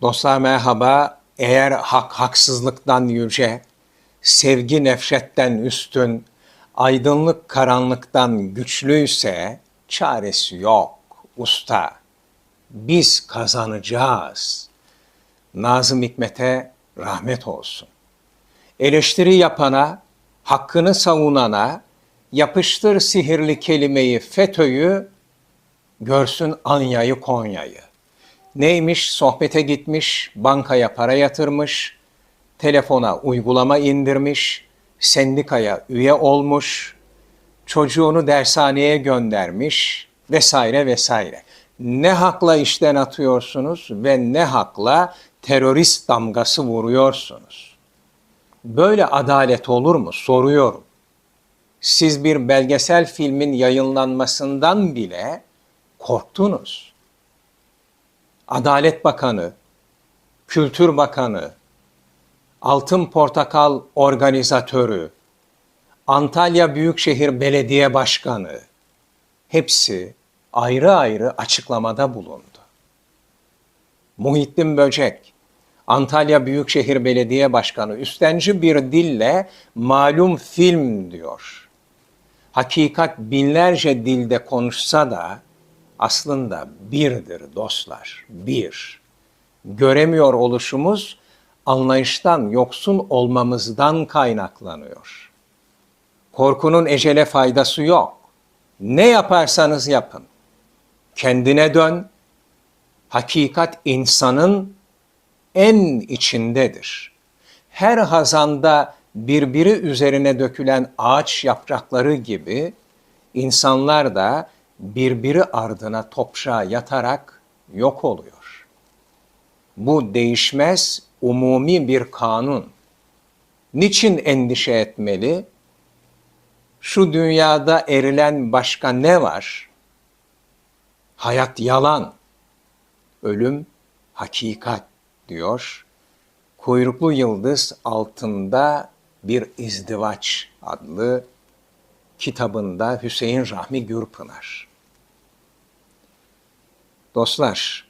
Dostlar merhaba. Eğer hak haksızlıktan yüce, sevgi nefretten üstün, aydınlık karanlıktan güçlüyse çaresi yok usta. Biz kazanacağız. Nazım Hikmet'e rahmet olsun. Eleştiri yapana, hakkını savunana, yapıştır sihirli kelimeyi FETÖ'yü, görsün Anya'yı Konya'yı. Neymiş? Sohbete gitmiş, bankaya para yatırmış, telefona uygulama indirmiş, sendikaya üye olmuş, çocuğunu dershaneye göndermiş vesaire vesaire. Ne hakla işten atıyorsunuz ve ne hakla terörist damgası vuruyorsunuz? Böyle adalet olur mu? Soruyorum. Siz bir belgesel filmin yayınlanmasından bile korktunuz. Adalet Bakanı, Kültür Bakanı, Altın Portakal organizatörü, Antalya Büyükşehir Belediye Başkanı hepsi ayrı ayrı açıklamada bulundu. Muhittin Böcek, Antalya Büyükşehir Belediye Başkanı üstenci bir dille malum film diyor. Hakikat binlerce dilde konuşsa da aslında birdir dostlar, bir. Göremiyor oluşumuz anlayıştan yoksun olmamızdan kaynaklanıyor. Korkunun ecele faydası yok. Ne yaparsanız yapın. Kendine dön. Hakikat insanın en içindedir. Her hazanda birbiri üzerine dökülen ağaç yaprakları gibi insanlar da birbiri ardına toprağa yatarak yok oluyor. Bu değişmez umumi bir kanun. Niçin endişe etmeli? Şu dünyada erilen başka ne var? Hayat yalan, ölüm hakikat diyor. Kuyruklu Yıldız altında bir izdivaç adlı kitabında Hüseyin Rahmi Gürpınar. Dostlar,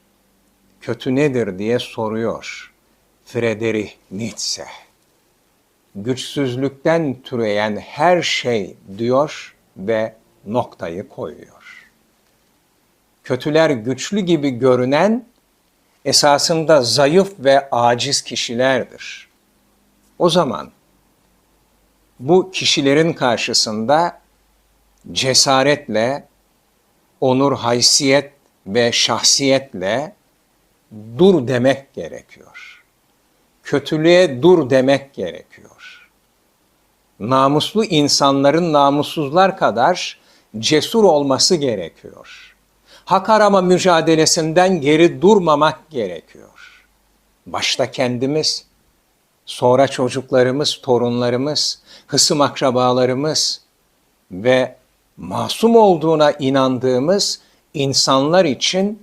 kötü nedir diye soruyor Friedrich Nietzsche. Güçsüzlükten türeyen her şey diyor ve noktayı koyuyor. Kötüler güçlü gibi görünen esasında zayıf ve aciz kişilerdir. O zaman bu kişilerin karşısında cesaretle, onur, haysiyet ve şahsiyetle dur demek gerekiyor. Kötülüğe dur demek gerekiyor. Namuslu insanların namussuzlar kadar cesur olması gerekiyor. Hak arama mücadelesinden geri durmamak gerekiyor. Başta kendimiz, sonra çocuklarımız, torunlarımız, hısım akrabalarımız ve masum olduğuna inandığımız insanlar için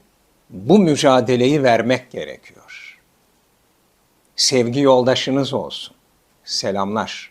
bu mücadeleyi vermek gerekiyor. Sevgi yoldaşınız olsun. Selamlar.